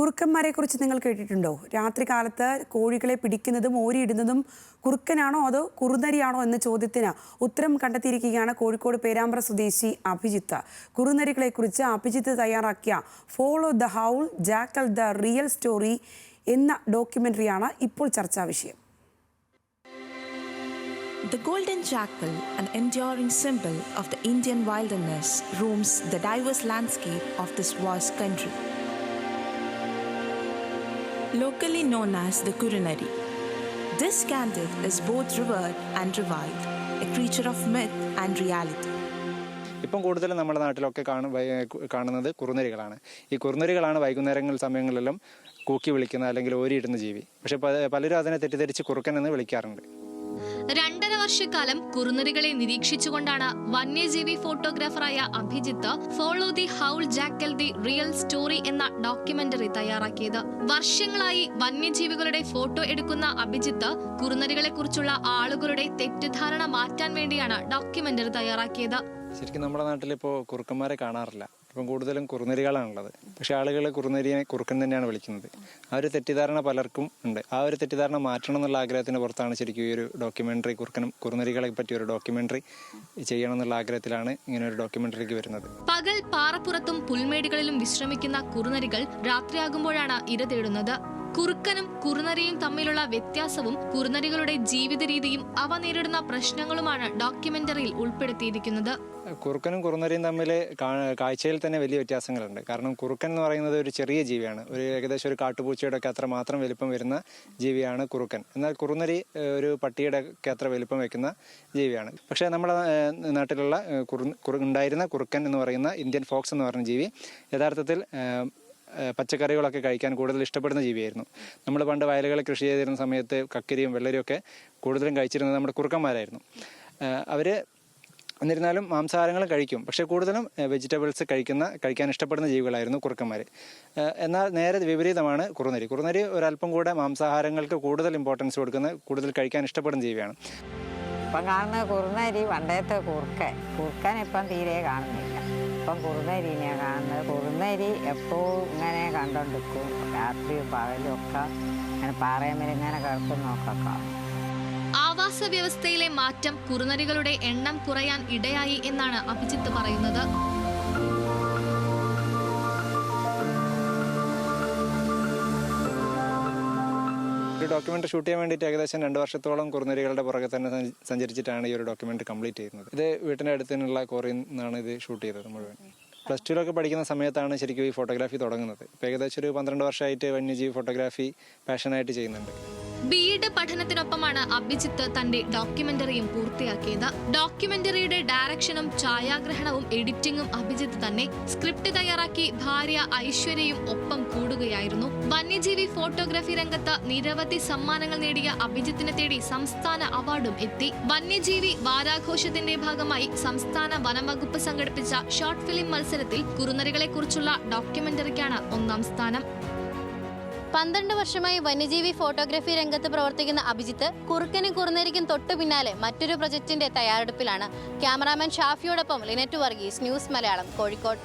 കുറുക്കന്മാരെ കുറിച്ച് നിങ്ങൾ കേട്ടിട്ടുണ്ടോ? രാത്രി കാലത്ത് കോഴികളെ പിടിക്കുന്നതും ഓരിയിടുന്നതും കുറുക്കനാണോ അതോ കുറുനരിയാണോ എന്ന ചോദ്യത്തിന് ഉത്തരം കണ്ടെത്തിയിരിക്കുകയാണ് കോഴിക്കോട് പേരാമ്പ്ര സ്വദേശി അഭിജിത്ത്. കുറുനരികളെ കുറിച്ച് അഭിജിത്ത് തയ്യാറാക്കിയ follow the howl jackal the real story എന്ന ഡോക്യുമെന്ററിയാണ് ഇപ്പോൾ ചർച്ചാ വിഷയം. The golden jackal, an enduring symbol of the Indian wilderness, roams the diverse landscape of this vast country. Locally known as the Kurunari, this candid is both revered and reviled, a creature of myth and reality. ഇപ്പം കൂടുതലും നമ്മുടെ നാട്ടിലൊക്കെ കാണും കാണുന്നത് കുറുനരികളാണ്. ഈ കുറുനരികളാണ് വൈകുന്നേരങ്ങൾ സമയങ്ങളിലും കൂക്കി വിളിക്കുന്ന അല്ലെങ്കിൽ ഓരിയിടുന്ന ജീവി. പക്ഷെ പലരും അതിനെ തെറ്റിദ്ധരിച്ച് കുറുക്കൻ എന്ന് വിളിക്കാറുണ്ട്. രണ്ടര വർഷക്കാലം കുറുനരികളെ നിരീക്ഷിച്ചുകൊണ്ടാണ് വന്യജീവി ഫോട്ടോഗ്രാഫറായ Abhijith follow the howl jackal the real story എന്ന ഡോക്യുമെന്ററി തയ്യാറാക്കിയത്. വർഷങ്ങളായി വന്യജീവികളുടെ ഫോട്ടോ എടുക്കുന്ന അഭിജിത്ത് കുറുനരികളെ കുറിച്ചുള്ള ആളുകളുടെ തെറ്റിദ്ധാരണ മാറ്റാൻ വേണ്ടിയാണ് ഡോക്യുമെന്ററി തയ്യാറാക്കിയത്. ശരിക്കും നമ്മുടെ നാട്ടിൽ ഇപ്പോ കുറുക്കന്മാരെ കാണാറില്ല. ഇപ്പം കൂടുതലും കുറുനരികളാണുള്ളത്. പക്ഷെ ആളുകൾ കുറുനരിയെ കുറുക്കൻ തന്നെയാണ് വിളിക്കുന്നത്. ആ ഒരു തെറ്റിദ്ധാരണ പലർക്കും ഉണ്ട്. ആ ഒരു തെറ്റിദ്ധാരണ മാറ്റണം എന്നുള്ള ആഗ്രഹത്തിന് പുറത്താണ് ശരിക്കും ഈ ഒരു ഡോക്യുമെന്ററി കുറുക്കനും കുറുനരികളെ പറ്റി ഒരു ഡോക്യുമെന്ററി ചെയ്യണം എന്നുള്ള ആഗ്രഹത്തിലാണ് ഇങ്ങനെ ഒരു ഡോക്യുമെന്ററിക്ക് വരുന്നത്. പകൽ പാറപ്പുറത്തും പുൽമേടുകളിലും വിശ്രമിക്കുന്ന കുറുനരികൾ രാത്രിയാകുമ്പോഴാണ് ഇര തേടുന്നത്. കുറുക്കനും കുറുനരിയും തമ്മിലുള്ള വ്യത്യാസവും കുറുനരികളുടെ ജീവിത രീതിയും അവ നേരിടുന്ന പ്രശ്നങ്ങളുമാണ് ഡോക്യുമെന്ററിയിൽ ഉൾപ്പെടുത്തിയിരിക്കുന്നത്. കുറുക്കനും കുറുനരിയും തമ്മിൽ കാഴ്ചയിൽ തന്നെ വലിയ വ്യത്യാസങ്ങളുണ്ട്. കാരണം കുറുക്കൻ എന്ന് പറയുന്നത് ഒരു ചെറിയ ജീവിയാണ്. ഒരു ഏകദേശം ഒരു കാട്ടുപൂച്ചയുടെ ഒക്കെ അത്ര മാത്രം വലിപ്പം വരുന്ന ജീവിയാണ് കുറുക്കൻ. എന്നാൽ കുറുനരി ഒരു പട്ടിയുടെ ഒക്കെ അത്ര വലിപ്പം വെക്കുന്ന ജീവിയാണ്. പക്ഷേ നമ്മുടെ നാട്ടിലുള്ള കുറു- കുറു- ഉണ്ടായിരുന്ന കുറുക്കൻ എന്ന് പറയുന്ന ഇന്ത്യൻ ഫോക്സ് എന്ന് പറയുന്ന ജീവി യഥാർത്ഥത്തിൽ പച്ചക്കറികളൊക്കെ കഴിക്കാൻ കൂടുതൽ ഇഷ്ടപ്പെടുന്ന ജീവിയായിരുന്നു. നമ്മൾ പണ്ട് വയലുകളിൽ കൃഷി ചെയ്തിരുന്ന സമയത്ത് കക്കരിയും വെള്ളരിയും ഒക്കെ കൂടുതലും കഴിച്ചിരുന്നത് നമ്മുടെ കുറുക്കന്മാരായിരുന്നു. അവർ എന്നിരുന്നാലും മാംസാഹാരങ്ങൾ കഴിക്കും. പക്ഷേ കൂടുതലും വെജിറ്റബിൾസ് കഴിക്കുന്ന കഴിക്കാൻ ഇഷ്ടപ്പെടുന്ന ജീവികളായിരുന്നു കുറുക്കന്മാർ എന്നാൽ നേരെ വിപരീതമാണ് കുറുനരി. കുറുനരി ഒരല്പം കൂടെ മാംസാഹാരങ്ങൾക്ക് കൂടുതൽ ഇമ്പോർട്ടൻസ് കൊടുക്കുന്ന കൂടുതൽ കഴിക്കാൻ ഇഷ്ടപ്പെടുന്ന ജീവിയാണ്. ഇപ്പം കാണുന്ന കുറുനരി പണ്ടത്തെ കുറുക്കൻ. കുറുക്കൻ ഇപ്പം തീരെ കാണുന്നില്ല. ഇപ്പം കുറുനരിനെയാണ് കാണുന്നത്. കുറുനരി എപ്പോഴും ഇങ്ങനെ കണ്ടോണ്ടിരിക്കും രാത്രിയും പകലും ഒക്കെ ഇങ്ങനെ പാറയമേൽ ഇങ്ങനെ കിടക്കുന്നൊക്കെ കാണും ആവാസ വ്യവസ്ഥയിലെ മാറ്റം കുറുനരികളുടെ എണ്ണം കുറയാൻ ഇടയായി എന്നാണ് അഭിജിത്ത് പറയുന്നത്. ഒരു ഡോക്യുമെന്റ് ഷൂട്ട് ചെയ്യാൻ വേണ്ടിയിട്ട് ഏകദേശം രണ്ട് വർഷത്തോളം കുറുനരികളുടെ പുറകെ തന്നെ സഞ്ചരിച്ചിട്ടാണ് ഈ ഒരു ഡോക്യുമെന്റ് കംപ്ലീറ്റ് ചെയ്യുന്നത്. ഇത് വീട്ടിന്റെ അടുത്ത് തന്നെയുള്ള കോറിയിൽ നിന്നാണ് ഇത് ഷൂട്ട് ചെയ്തത് മുഴുവൻ. പ്ലസ് ടുവിലൊക്കെ പഠിക്കുന്ന സമയത്താണ് ശരിക്കും ഈ ഫോട്ടോഗ്രാഫി തുടങ്ങുന്നത്. ഇപ്പം ഏകദേശം ഒരു പന്ത്രണ്ട് വർഷമായിട്ട് വന്യജീവി ഫോട്ടോഗ്രാഫി പാഷനായിട്ട് ചെയ്യുന്നുണ്ട്. ബി എഡ് പഠനത്തിനൊപ്പമാണ് അഭിജിത്ത് തന്റെ ഡോക്യുമെന്ററിയും പൂർത്തിയാക്കിയത്. ഡോക്യുമെന്ററിയുടെ ഡയറക്ഷനും ഛായാഗ്രഹണവും എഡിറ്റിംഗും അഭിജിത്ത് തന്നെ സ്ക്രിപ്റ്റ് തയ്യാറാക്കി ഭാര്യ ഐശ്വര്യയും ഒപ്പം കൂടുകയായിരുന്നു. വന്യജീവി ഫോട്ടോഗ്രാഫി രംഗത്ത് നിരവധി സമ്മാനങ്ങൾ നേടിയ അഭിജിത്തിനെ തേടി സംസ്ഥാന അവാർഡും എത്തി. വന്യജീവി വാരാഘോഷത്തിന്റെ ഭാഗമായി സംസ്ഥാന വനംവകുപ്പ് സംഘടിപ്പിച്ച ഷോർട്ട് ഫിലിം മത്സരത്തിൽ കുറുനരികളെ കുറിച്ചുള്ള ഡോക്യുമെന്ററിക്കാണ് ഒന്നാം സ്ഥാനം. പന്ത്രണ്ട് വർഷമായി വന്യജീവി ഫോട്ടോഗ്രാഫി രംഗത്ത് പ്രവർത്തിക്കുന്ന അഭിജിത്ത് കുറുക്കനും കുറുനരിക്കും തൊട്ടു പിന്നാലെ മറ്റൊരു പ്രൊജക്ടിന്റെ തയ്യാറെടുപ്പിലാണ്. ക്യാമറാമാൻ ഷാഫിയോടൊപ്പം ലിനറ്റ് വർഗീസ് ന്യൂസ് മലയാളം കോഴിക്കോട്.